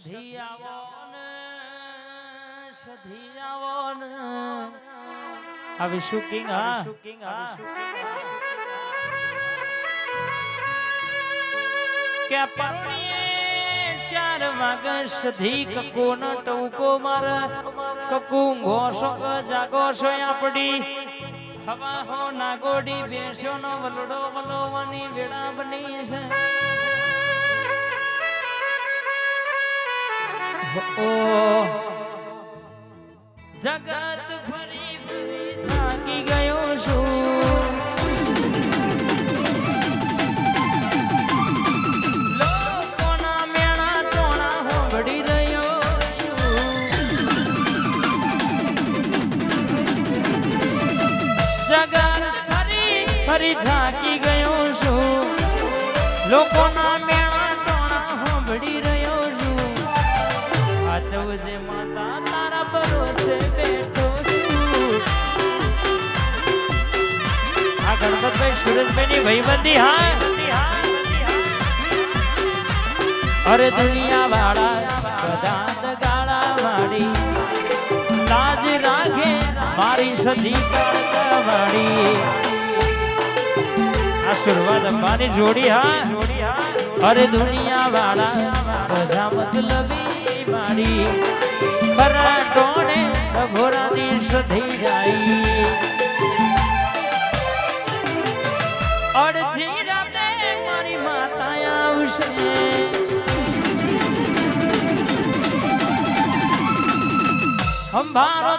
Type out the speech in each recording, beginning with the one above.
સધી આવો ને સધી આવો ને આવી શૂટિંગ હા. શૂટિંગ હા કે પરોણીએ ચાર વાગ સધી કકુ ન ટૂકો માર. કકુ ક જાગો છો આપડી. હવા હો નાગોડી બેસ્યો નો વલડો વલોવાની વેળા બની છે. ઓ જગત ફરી ફરી થાકી ગયો છું ફરી થાકી ગયો છું લોકોના મેણા છું આચવજે માતા, તારા ભરોસે બેઠો આ ગણપતભાઈ સુરજભાઈની ભાઈબંધી હા અરે દુનિયા વાળા બધા દગાડા વાળી લાજ રાખે મારી સધી વાળી આ શરૂઆત અંબાની જોડી હા જોડી હા અરે દુનિયા વાળા બધા મતલબી મારી. ખરા ટોણે ઘોરાની સધી જાય અડધી રાતે મારી માતા આવશે. અંબારો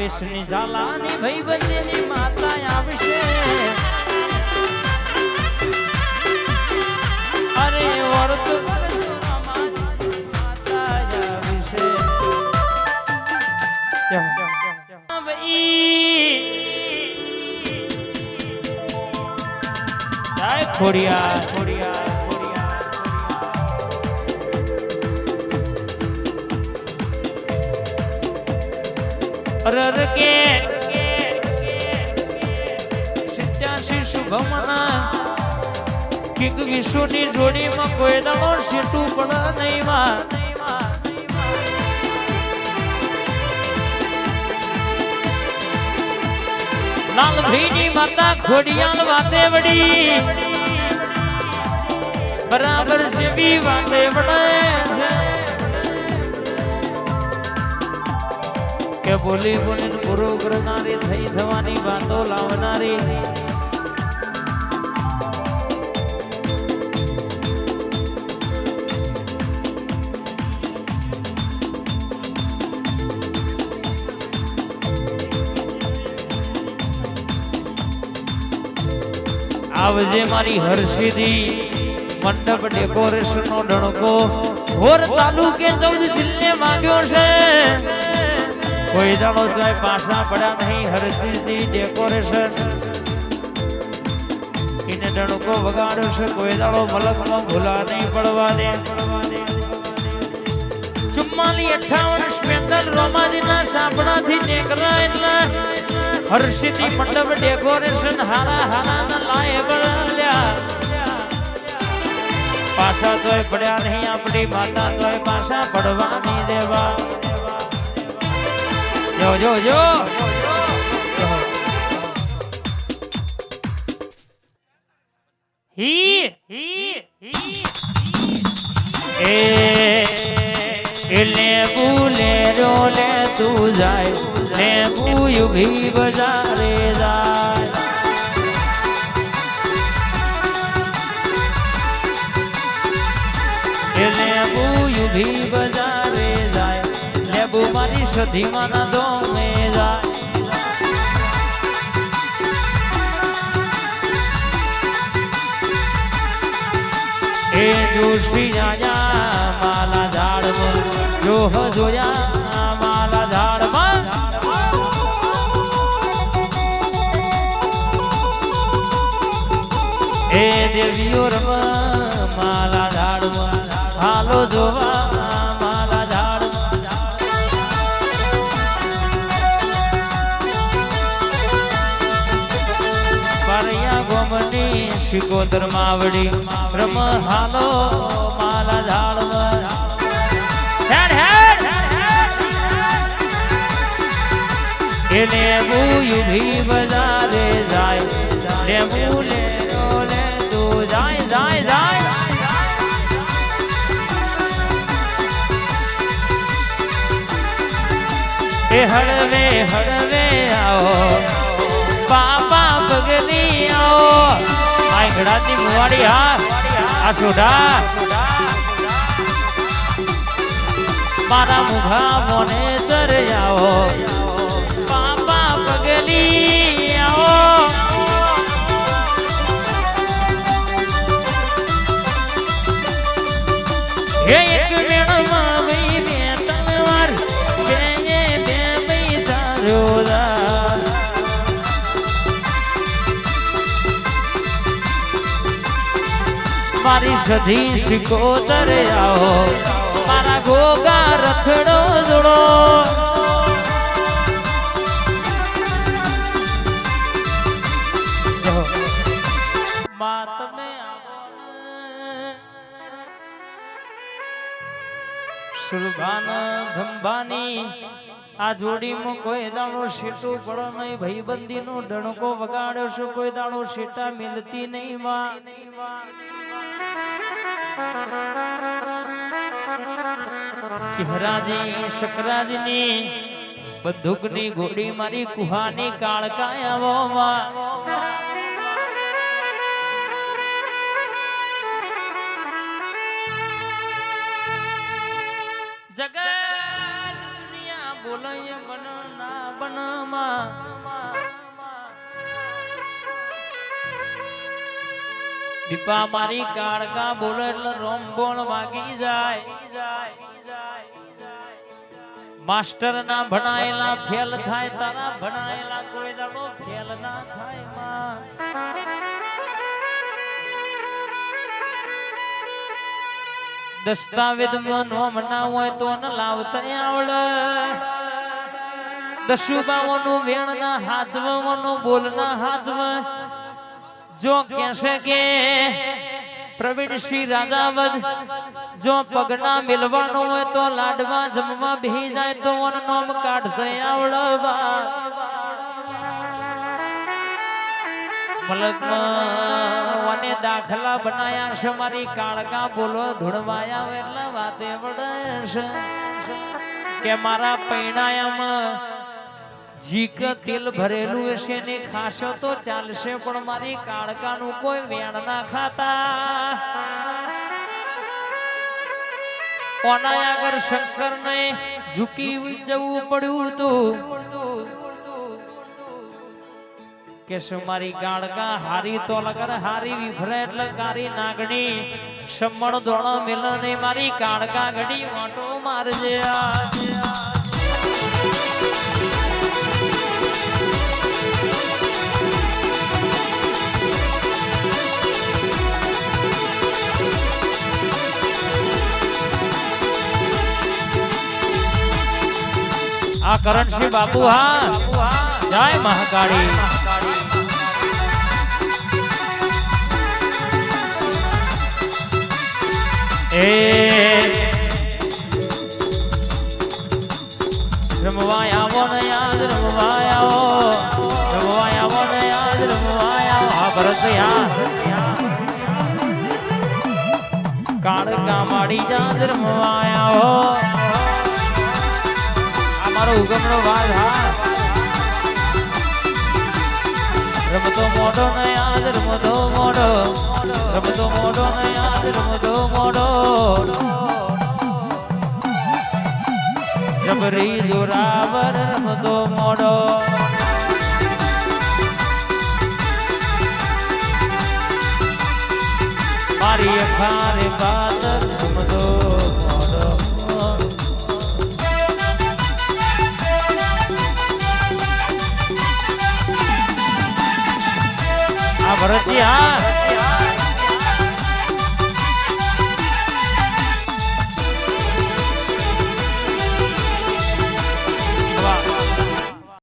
ભાવેશની ઝાલાની ભાઈ બંધની માતા આવશે. અરે વર્ત ખોડિયા અરર કે સિત્યાસી શુભમના કિંગ વિશ્વની જોડીમાં કોઈ દાડો સીટું પણ નહીં માં લાલ ભીની માતા ખોડિયાલ વાતે વડી બરાબર છે બી વાતે વડે કે બોલી બોલીને પૂરો કરનારી થઈ થવાની વાતો લાવનારી. આવજે મારી હર્ષિદી મંડપ ડેકોરેશન નો ડણકો. હોર તાલુકે ચૌદ જિલ્લે માંગ્યો છે. કોઈ દાડો તોય પાછા પડ્યા નહીં હરસિંહજી ડેકોરેશન એને ડણકો વગાડ્યો છે, કોઈ દાડો મલકમાં ભૂલા નહીં પડવા દે ચુમ્માલી અઠાવન સ્પેન્ડલ રોમાજીના સાપડાથી નેકરા એટલે મંડપ ડેકોરેશન હારા હારા લાય. પાછા તોય પડ્યા નહીં, આપણી માતા તોય પાછા પડવાની દેવા. જો જો જો. હી. હી હી એ એટલે બુલે રોલે તું જાય. ને બુયું ભી બજારે જાય. એટલે બુયું ભી બજારે લેબુ મારી સધી માના દોમે જાય. એ જોશી જાયા માલા ઝાડમાં જોહ જોયા માલા ઝાડમાં. એ દેવીઓ રમા માલા ઝાડમાં, હાલો જોવા. શિકોદર માવડી, રમ હાલો, માલા ઝાડમાં એને એને બુયુભી બજારે જાય, લેબુ લે લે તો જાય જાય જાય. એ હળવે હળવે આવો. ગળાની મુવાડી હા આ સોઢા મારા મુખા મને તરે આવો પાપા પગલી આવો. હે એક મેળમાં મારી સધી શીખો આવો મારા ગોગા રથડો જોડો. સુરભાન આ જોડીમાં કોઈ દાણો શેટું પડો નહીં ભાઈબંધીનો ડણકો વગાડ્યો છે, કોઈ દાણો શેટા મિલતી નહીં માં ચહેરાજી શકરાજીની બંદૂકની ગોળી મારી કુહાની કાળકાયાવો દીપા મારી કાળકા બોલે એટલે રોમબોણ વાગી જાય. માસ્ટર ના ભણાયેલા ફેલ થાય, તારા ભણાયેલા કોઈ દાડો ફેલ ના થાય, માં. દસ્તાવેજમાં નોમ ના હોય તો ન લાવતા આવડે. દશુબાઓનું વેણ ના હાચવાનું બોલ ના હાચવ જો કહેશે કે પ્રવીણ શ્રી રાજાવદ જો પગના મિલવાનું હોય તો લાડવા જમવા ભી જાય તો નોમ કાઢતા આવડવા વને દાખલા બનાયા છે, મારી કાળકા બોલો ધૂળવાયા એટલે વાતે વડે છે. કે મારા પૈણાયામાં જીક તેલ ભરેલું હશે ને ખાશો તો ચાલશે પણ મારી કાળકાનું કોઈ વેણ ના ખાતા. કોના આગળ શંકર ને ઝૂકી જવું પડ્યું હતું. કે શું મારી ગાળકા હારી તો લગર હારી વિભરે એટલે કારી નાગણી. સમણ ધોળો મિલન મારી ગાળકા ઘડી વાટો મારજે આ. કરણસિંહ બાપુ, હા. જય મહાકાળી. એ રમવાય આવો ને યાદ, રમવાય આવો. રમવાય આવો ને યાદ, રમવાય આવો. હા, ભરત હા. કાળ કામાડી જાદ રમવાય આવો. મારો ઉગમનો વાદ હા. રમતો મોઢો ને યાદ રમતો મોઢો. રમતો મોડો ને યાદ રમતો મોડો જબરી જોરાવર રમતો મોડો મારી અખારે બાદ ભરતજી હા